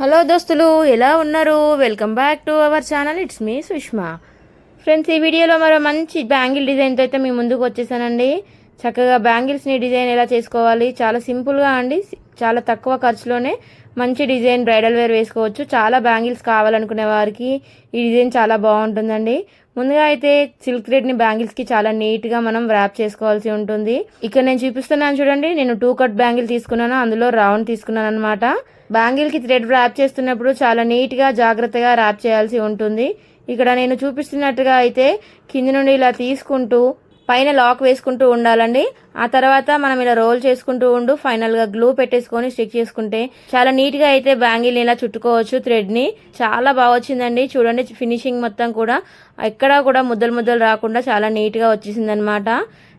Hello దోస్తులు ఎలా ఉన్నారు? Welcome back to our channel it's me Sushma friends ఈ వీడియోలో మరో మంచి బ్యాంగిల్ డిజైన్తో అయితే మీ ముందుకు వచ్చేసానండి. చక్కగా బ్యాంగిల్స్ని డిజైన్ ఎలా చేసుకోవాలి? చాలా సింపుల్గా అండి. చాలా తక్కువ ఖర్చులోనే మంచి డిజైన్ బ్రైడల్ వేర్ వేసుకోవచ్చు. చాలా బ్యాంగిల్స్ కావాలనుకునే వారికి ఈ డిజైన్ చాలా బాగుంటుందండి. ముందుగా అయితే సిల్క్ థ్రెడ్ని బ్యాంగిల్స్కి చాలా నీట్గా మనం ర్యాప్ చేసుకోవాల్సి ఉంటుంది. ఇక్కడ నేను చూపిస్తున్నాను చూడండి. నేను టూ కట్ బ్యాంగిల్ తీసుకున్నాను. అందులో రౌండ్ తీసుకున్నాను అనమాట బ్యాంగిల్కి థ్రెడ్ ర్యాప్ చేస్తున్నప్పుడు చాలా నీట్గా జాగ్రత్తగా ర్యాప్ చేయాల్సి ఉంటుంది. ఇక్కడ నేను చూపిస్తున్నట్టుగా అయితే కింది నుండి ఇలా తీసుకుంటూ పైన లాక్ వేసుకుంటూ ఉండాలండి. ఆ తర్వాత మనం ఇలా రోల్ చేసుకుంటూ ఉండు ఫైనల్గా గ్లూ పెట్టేసుకొని స్టిక్ చేసుకుంటే చాలా నీట్గా అయితే బ్యాంగిల్ ఇలా చుట్టుకోవచ్చు థ్రెడ్ని చాలా బాగా వచ్చిందండి. చూడండి ఫినిషింగ్ మొత్తం కూడా ఎక్కడా కూడా ముద్దలు ముద్దలు రాకుండా చాలా నీట్గా వచ్చేసింది అనమాట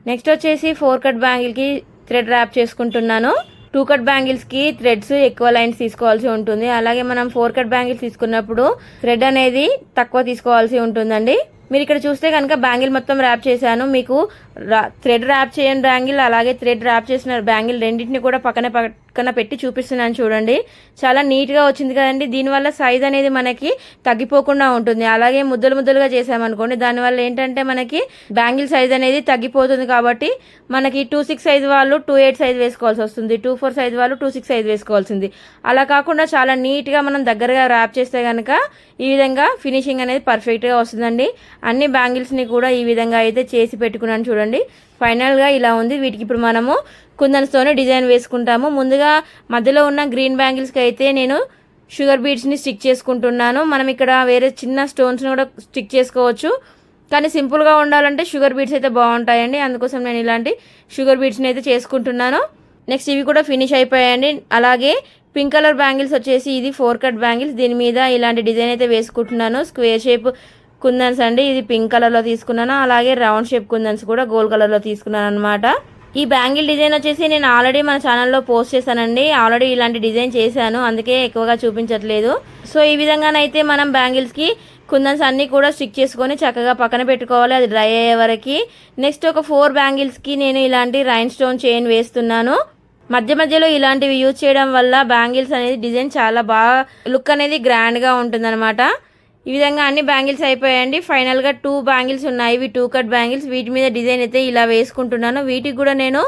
నెక్స్ట్ వచ్చేసి ఫోర్ కట్ బ్యాంగిల్కి థ్రెడ్ ర్యాప్ చేసుకుంటున్నాను. టూ కట్ బ్యాంగిల్స్కి థ్రెడ్స్ ఎక్కువ లైన్స్ తీసుకోవాల్సి ఉంటుంది. అలాగే మనం ఫోర్ కట్ బ్యాంగిల్స్ తీసుకున్నప్పుడు థ్రెడ్ అనేది తక్కువ తీసుకోవాల్సి ఉంటుందండి. మీరు ఇక్కడ చూస్తే కనుక బ్యాంగిల్ మొత్తం ర్యాప్ చేశాను. మీకు థ్రెడ్ ర్యాప్ చేయని బ్యాంగిల్ అలాగే థ్రెడ్ ర్యాప్ చేసిన బ్యాంగిల్ రెండింటిని కూడా పక్కన పక్కన పెట్టి చూపిస్తున్నాను చూడండి. చాలా నీట్గా వచ్చింది కదండి. దీనివల్ల సైజ్ అనేది మనకి తగ్గిపోకుండా ఉంటుంది. అలాగే ముద్దలు ముద్దలుగా చేసామనుకోండి. దానివల్ల ఏంటంటే మనకి బ్యాంగిల్ సైజ్ అనేది తగ్గిపోతుంది కాబట్టి మనకి టూ సిక్స్ సైజ్ వాళ్ళు టూ ఎయిట్ సైజ్ వేసుకోవాల్సి వస్తుంది. టూ ఫోర్ సైజ్ వాళ్ళు టూ సిక్స్ సైజ్ వేసుకోవాల్సింది. అలా కాకుండా చాలా నీట్గా మనం దగ్గరగా ర్యాప్ చేస్తే కనుక ఈ విధంగా ఫినిషింగ్ అనేది పర్ఫెక్ట్గా వస్తుందండి. అన్ని బ్యాంగిల్స్ని కూడా ఈ విధంగా అయితే చేసి పెట్టుకున్నాను చూడండి. ఫైనల్గా ఇలా ఉంది. వీటికి ఇప్పుడు మనము కుందన్స్తోనే డిజైన్ వేసుకుంటాము. ముందుగా మధ్యలో ఉన్న గ్రీన్ బ్యాంగిల్స్కి అయితే నేను షుగర్ బీడ్స్ని స్టిక్ చేసుకుంటున్నాను. మనం ఇక్కడ వేరే చిన్న స్టోన్స్ని కూడా స్టిక్ చేసుకోవచ్చు. కానీ సింపుల్గా ఉండాలంటే షుగర్ బీడ్స్ అయితే బాగుంటాయండి. అందుకోసం నేను ఇలాంటి షుగర్ బీడ్స్ని అయితే చేసుకుంటున్నాను. నెక్స్ట్ ఇవి కూడా ఫినిష్ అయిపోయాయండి. అలాగే పింక్ కలర్ బ్యాంగిల్స్ వచ్చేసి ఇది ఫోర్ కట్ బ్యాంగిల్స్. దీని మీద ఇలాంటి డిజైన్ అయితే వేసుకుంటున్నాను. స్క్వేర్ షేప్ కుందన్స్ అండి ఇది పింక్ కలర్లో తీసుకున్నాను. అలాగే రౌండ్ షేప్ కుందన్స్ కూడా గోల్డ్ కలర్లో తీసుకున్నాను అనమాట ఈ బ్యాంగిల్ డిజైన్ వచ్చేసి నేను ఆల్రెడీ మన ఛానల్లో పోస్ట్ చేశానండి. ఆల్రెడీ ఇలాంటి డిజైన్ చేశాను. అందుకే ఎక్కువగా చూపించట్లేదు. సో ఈ విధంగానైతే మనం బ్యాంగిల్స్కి కుందన్స్ అన్నీ కూడా స్టిక్ చేసుకొని చక్కగా పక్కన పెట్టుకోవాలి. అది డ్రై అయ్యే వరకు. నెక్స్ట్ ఒక ఫోర్ బ్యాంగిల్స్కి నేను ఇలాంటి రైన్ స్టోన్ చైన్ వేస్తున్నాను. మధ్య మధ్యలో ఇలాంటివి యూజ్ చేయడం వల్ల బ్యాంగిల్స్ అనేది డిజైన్ చాలా బాగా లుక్ అనేది గ్రాండ్గా ఉంటుందన్నమాట. ఈ విధంగా అన్ని బ్యాంగిల్స్ అయిపోయాయండి. ఫైనల్గా టూ బ్యాంగిల్స్ ఉన్నాయి. ఇవి టూ కట్ బ్యాంగిల్స్. వీటి మీద డిజైన్ అయితే ఇలా వేసుకుంటున్నాను. వీటికి కూడా నేను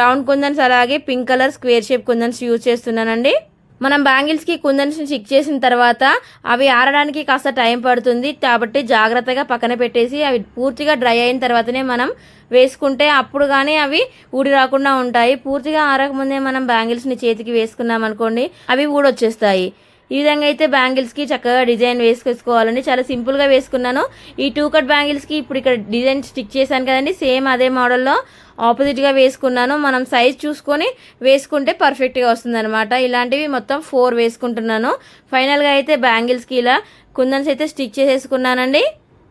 రౌండ్ కుందన్స్ అలాగే pink colour square shape kundans use చేస్తున్నానండి. మనం బ్యాంగిల్స్కి కుందన్స్ని స్టిక్ చేసిన తర్వాత అవి ఆరడానికి కాస్త టైం పడుతుంది. కాబట్టి జాగ్రత్తగా పక్కన పెట్టేసి అవి పూర్తిగా డ్రై అయిన తర్వాతనే మనం వేసుకుంటే అప్పుడు కానీ అవి ఊడి రాకుండా ఉంటాయి. పూర్తిగా ఆరకముందే మనం బ్యాంగిల్స్ని చేతికి వేసుకున్నాం అనుకోండి అవి ఊడొచ్చేస్తాయి. ఈ విధంగా అయితే బ్యాంగిల్స్కి చక్కగా డిజైన్ వేసుకొచ్చుకోవాలండి. చాలా సింపుల్గా వేసుకున్నాను. ఈ టూ కట్ బ్యాంగిల్స్కి ఇప్పుడు ఇక్కడ డిజైన్ స్టిక్ చేశాను కదండి. సేమ్ అదే మోడల్లో ఆపోజిట్గా వేసుకున్నాను. మనం సైజ్ చూసుకొని వేసుకుంటే పర్ఫెక్ట్గా వస్తుందన్నమాట. ఇలాంటివి మొత్తం ఫోర్ వేసుకుంటున్నాను. ఫైనల్గా అయితే బ్యాంగిల్స్కి ఇలా కుందన్స్ అయితే స్టిక్ చేసేసుకున్నానండి.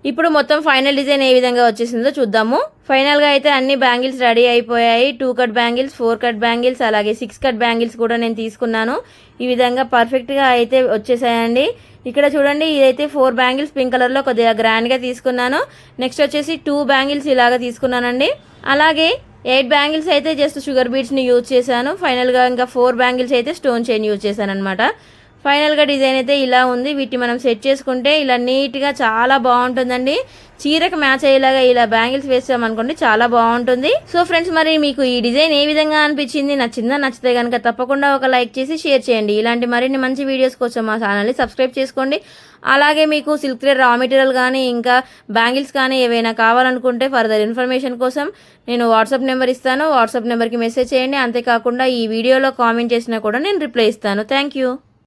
ఇప్పుడు మొత్తం ఫైనల్ డిజైన్ ఏ విధంగా వచ్చేసిందో చూద్దాము. ఫైనల్గా అయితే అన్ని బ్యాంగిల్స్ రెడీ అయిపోయాయి. Two cut bangles four cut bangles అలాగే సిక్స్ కట్ బ్యాంగిల్స్ కూడా నేను తీసుకున్నాను. ఈ విధంగా పర్ఫెక్ట్గా అయితే వచ్చేసాయండి. ఇక్కడ చూడండి ఇదైతే ఫోర్ బ్యాంగిల్స్ పింక్ కలర్లో కొద్దిగా గ్రాండ్గా తీసుకున్నాను. నెక్స్ట్ వచ్చేసి టూ బ్యాంగిల్స్ ఇలాగా తీసుకున్నానండి. అలాగే ఎయిట్ బ్యాంగిల్స్ అయితే జస్ట్ షుగర్ బీట్స్ని యూజ్ చేశాను. ఫైనల్గా ఇంకా ఫోర్ బ్యాంగిల్స్ అయితే స్టోన్ చైన్ యూజ్ చేశాను అనమాట ఫైనల్గా డిజైన్ అయితే ఇలా ఉంది. వీటిని మనం సెట్ చేసుకుంటే ఇలా నీట్గా చాలా బాగుంటుందండి. చీరకు మ్యాచ్ అయ్యేలాగా ఇలా బ్యాంగిల్స్ వేసామనుకోండి చాలా బాగుంటుంది. సో ఫ్రెండ్స్ మరి మీకు ఈ డిజైన్ ఏ విధంగా అనిపించింది? నచ్చిందా? నచ్చితే కనుక తప్పకుండా ఒక లైక్ చేసి షేర్ చేయండి. ఇలాంటి మరిన్ని మంచి వీడియోస్ కోసం మా ఛానల్ని సబ్స్క్రైబ్ చేసుకోండి. అలాగే మీకు సిల్క్ థ్రెడ్ రా మెటీరియల్ కానీ ఇంకా బ్యాంగిల్స్ కానీ ఏవైనా కావాలనుకుంటే ఫర్దర్ ఇన్ఫర్మేషన్ కోసం నేను వాట్సాప్ నెంబర్ ఇస్తాను. వాట్సాప్ నెంబర్కి మెసేజ్ చేయండి. అంతేకాకుండా ఈ వీడియోలో కామెంట్ చేసినా కూడా నేను రిప్లై ఇస్తాను. Thank you